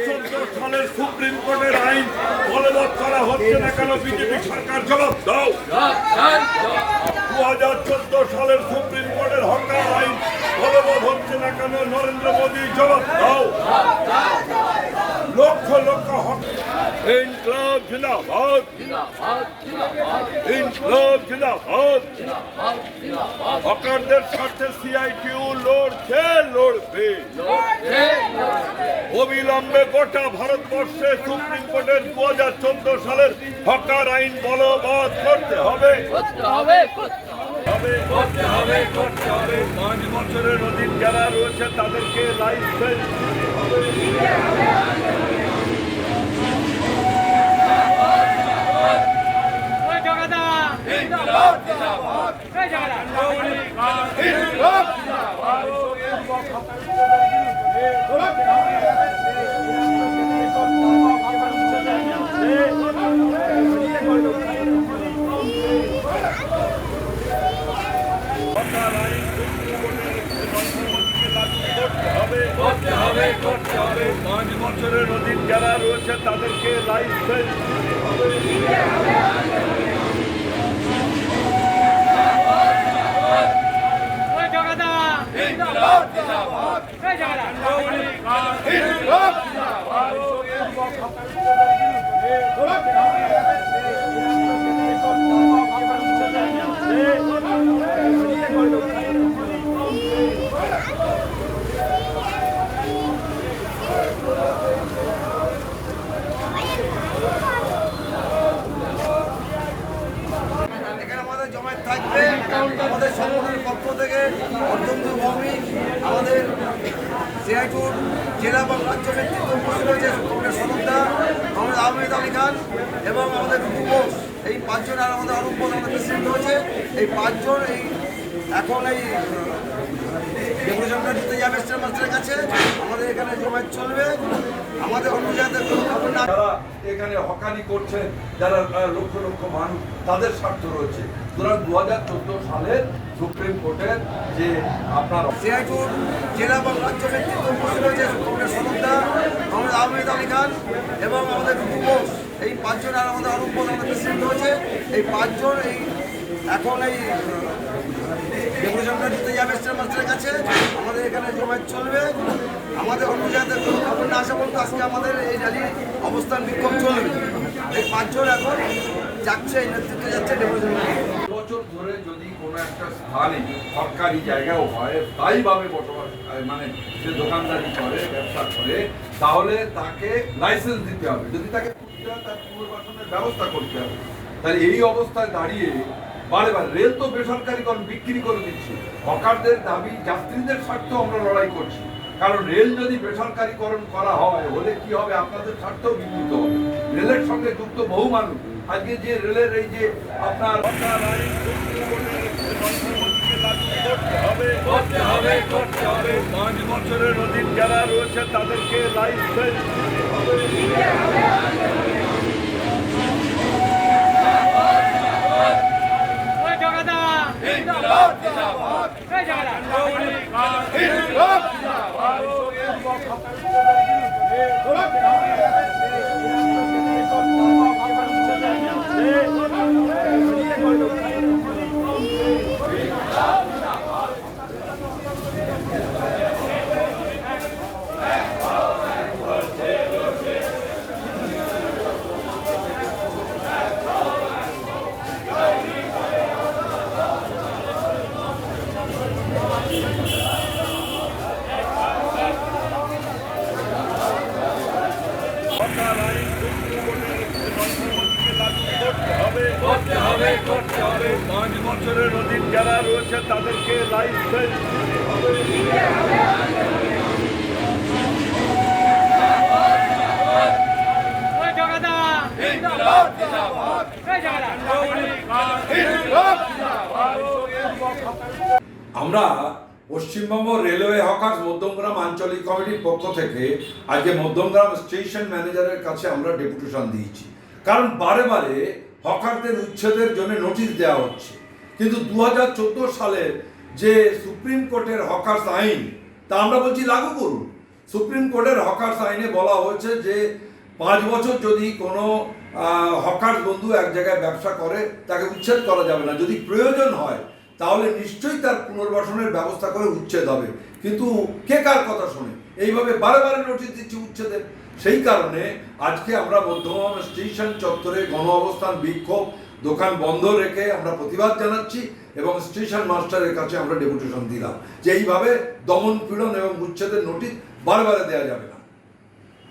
সালের সুপ্রিম কোর্টের আইন বলবৎ করা হচ্ছে না কেন? বিজেপি সরকার জবাব দাও। দু হাজার চোদ্দ সালের সুপ্রিম কোর্টের হকা আইন বলবৎ হচ্ছে না কেন? নরেন্দ্র মোদী জবাব দাও। লক্ষ লক্ষ হক ইনকলাব জিন্দাবাদ। ইনকলাব জিন্দাবাদ। হকারদের স্বার্থে সিআইটিউ লড়ছে, লড়বে। অবিলম্বে গোটা ভারতবর্ষে সুপ্রিম কোর্টের দু হাজার চোদ্দ সালের হকার আইন বলবৎ করতে হবে। করতে হবে করতে হবে। পাঁচ বছরের অধিক যারা রয়েছে তাদেরকে লাইসেন্স দিতে হবে ওই জগাদা এই জগাদা হকার আইন সুপ্রিম কোর্টের নরেন্দ্র মোদীকে লাগু করতে হবে করতে হবে পাঁচ বছরের অধিক যারা রয়েছে তাদেরকে লাইসেন্স দিতে হবে ওই জগাদা এই জগাদা এখানে আমাদের সংগঠনের পক্ষ থেকে অত্যন্ত ভৌমিক আমাদের সিআইটুর জেলা এবং রাজ্য নেতৃত্ব উপস্থিত রয়েছে কংগ্রেস সদস্যা আমাদের আহমেদ আলী খান এবং আমাদের রুবু ঘোষ এই পাঁচজন আর আমাদের অরূপ প্রধান আমাদের রয়েছে এই পাঁচজন এই এখন এই ডেপুটেশনটা দিতে যাবে স্টেট মাস্টারের কাছে। আমাদের এখানে জমায়েত চলবে। আমাদের অন্য জায়গাতে কোনো খবর না যারা এখানে হকানি করছেন যারা লক্ষ লক্ষ মানুষ তাদের স্বার্থ রয়েছে। সুতরাং দু হাজার চোদ্দ সালের সুপ্রিম কোর্টের যে আপনার সিআইটুর জেলা এবং রাজ্য নেতৃত্ব উপস্থিত রয়েছে কংগ্রেস আমাদের আহমেদ আলী খান এবং আমাদের এই পাঁচজন আর আমাদের বোস আমাদের প্রেসিডেন্ট রয়েছে। এই পাঁচজন এই এখন এই ডেপুটেশনটা দিতে যাবে মাস্টারের কাছে। আমাদের এখানে জমায়েত চলবে। আমাদের অন্য জায়গাতে কোনো খবর না আসা পর্যন্ত আজকে আমাদের এই র্যালি অবস্থান বিক্ষোভ চলবে। এই পাঁচজন এখন যাচ্ছে, এই নেতৃত্বে যাচ্ছে ডেপুটেশন। বছর ধরে যদি কোনো একটা স্থানে সরকারি জায়গাও হয়, স্থায়ীভাবে বসবাস মানে সে দোকানদারি করে, ব্যবসা করে, তাহলে তাকে লাইসেন্স দিতে হবে। যদি তাকে তার পুনর্বাসনের ব্যবস্থা করতে হবে, তাহলে এই অবস্থায় দাঁড়িয়ে বারে বারে রেল তো বেসরকারিকরণ বিক্রি করে দিচ্ছে। হকারদের দাবি, যাত্রীদের স্বার্থ আমরা লড়াই করছি। কারণ রেল যদি বেসরকারিকরণ করা হয়, হলে কি হবে? আপনাদের স্বার্থও হবে। রেলের সঙ্গে যুক্ত বহু মানুষ। আজকে যে রেলের এই যে আপনার পাঁচ বছরের অধিক যারা রয়েছে, তাদেরকে লাইসেন্স দিতে হবে ওই জগাদা এই জগাদা হকার আইন সুপ্রিম কোর্টের নরেন্দ্র মোদীকে লাগু করতে হবে করতে হবে করতে হবে পাঁচ বছরের অধিক যারা রয়েছে তাদেরকে আমরা পশ্চিমবঙ্গ রেলওয়ে হকার্স মধ্যমগ্রাম আঞ্চলিক কমিটির পক্ষ থেকে আজকে মধ্যমগ্রাম স্টেশন ম্যানেজারের কাছে আমরা ডেপুটেশন দিয়েছি। কারণ বারে বারে হকারদের উচ্ছেদের জন্য নোটিশ দেওয়া হচ্ছে। কিন্তু দু হাজার চোদ্দ সালের যে সুপ্রিম কোর্টের হকার্স আইন, তা আমরা বলছি লাগু করুন। সুপ্রিম কোর্টের হকার্স আইনে বলা হয়েছে যে পাঁচ বছর যদি কোনো হকার্স বন্ধু এক জায়গায় ব্যবসা করে, তাকে উচ্ছেদ করা যাবে না। যদি প্রয়োজন হয়, তাহলে নিশ্চয়ই তার পুনর্বাসনের ব্যবস্থা করে উচ্ছেদ হবে। কিন্তু কে কার কথা শোনে? এইভাবে বারে বারে নোটিশ দিচ্ছে উচ্ছেদের। সেই কারণে আজকে আমরা বর্ধমান স্টেশন চত্বরে গণ অবস্থান বিক্ষোভ দোকান বন্ধ রেখে আমরা প্রতিবাদ জানাচ্ছি এবং স্টেশন মাস্টারের কাছে আমরা ডেপুটেশন দিলাম। যে এইভাবে দমন পীড়ন এবং উচ্ছেদের নোটিশ বারে বারে দেওয়া যাবে না।